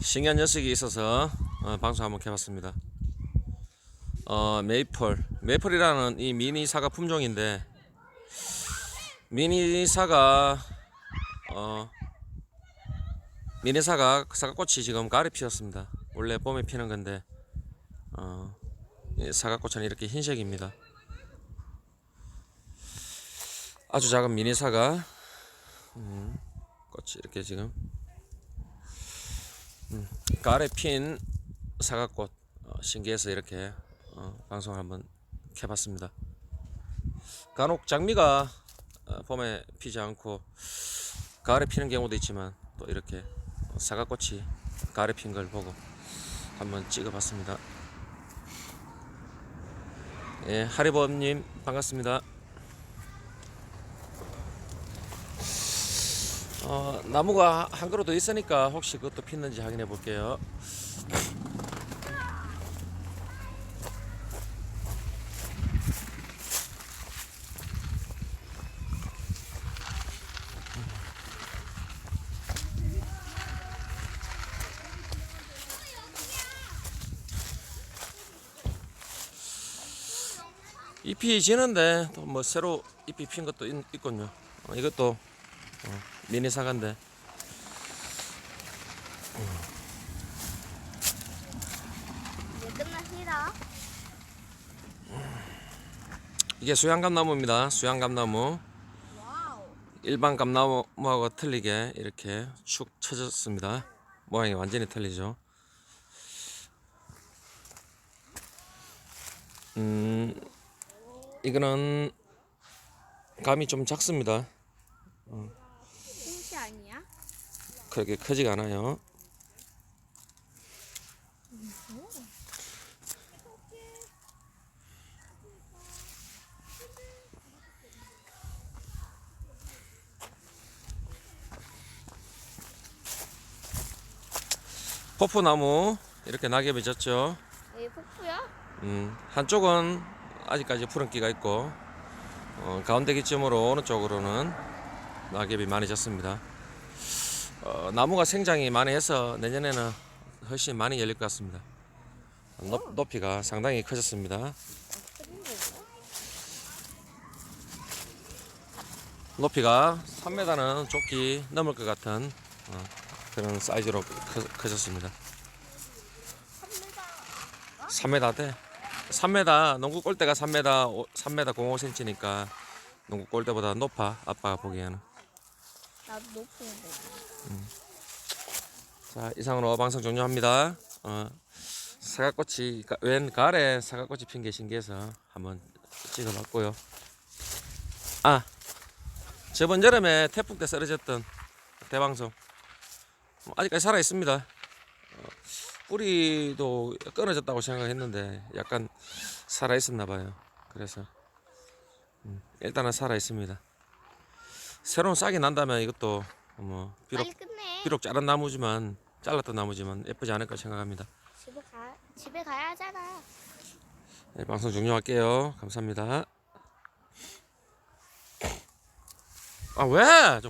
신기한 녀석이 있어서 어, 방송 한번 해봤습니다. 어, 메이플. 메이플이라는 이 미니 사과 품종인데 미니 사과 어, 미니 사과 사과꽃이 지금 가을에 피었습니다. 원래 봄에 피는 건데 어, 이 사과꽃은 이렇게 흰색입니다. 아주 작은 미니 사과 음, 꽃이 이렇게 지금 음, 가을에 핀 사과꽃 어, 신기해서 이렇게 어, 방송을 한번 해봤습니다. 간혹 장미가 어, 봄에 피지 않고 가을에 피는 경우도 있지만 또 이렇게 어, 사과꽃이 가을에 핀 걸 보고 한번 찍어봤습니다. 예, 하리범님 반갑습니다. 어, 나무가 한 그루 더 있으니까 혹시 그것도 피는지 확인해 볼게요. 잎이 지는데 또 뭐 새로 잎이 핀 것도 있, 있군요. 어, 이것도 어, 미니 이제 끝났습니다. 이게 수양감나무입니다. 수양감나무 와우. 일반 감나무하고 틀리게 이렇게 축 처졌습니다. 모양이 완전히 틀리죠. 음, 이거는 감이 좀 작습니다. 아니야? 그렇게 크지가 않아요. 포프나무 이렇게 낙엽이 졌죠. 여기 폭포야? 음, 한쪽은 아직까지 푸른기가 있고 어, 가운데 기점으로 어느 쪽으로는 낙엽이 많이 졌습니다. 어, 나무가 생장이 많이 해서 내년에는 훨씬 많이 열릴 것 같습니다. 높, 높이가 상당히 커졌습니다. 높이가 3m는 좁기 넘을 것 같은 어, 그런 사이즈로 커, 커졌습니다. 3m 돼. 3m 농구 골대가 3m 오- 3m 05cm니까 농구 골대보다 높아 아빠가 보기에는. 나도 높은 데. 자 이상으로 방송 종료합니다. 어, 사과꽃이 가- 웬 가을에 사과꽃이 핀 게 신기해서 한번 찍어봤고요. 아 저번 여름에 태풍 때 쓰러졌던 대방송 뭐 아직까지 살아 있습니다. 어, 뿌리도 끊어졌다고 생각했는데 약간 살아 있었나 봐요. 그래서 음, 일단은 살아 있습니다. 새로운 싹이 난다면 이것도 뭐 비록 빨리 끝내. 비록 자란 나무지만 잘랐던 나무지만 예쁘지 않을까 생각합니다. 집에 가. 집에 가야 하잖아. 네, 방송 종료할게요. 감사합니다. 아 왜? 좀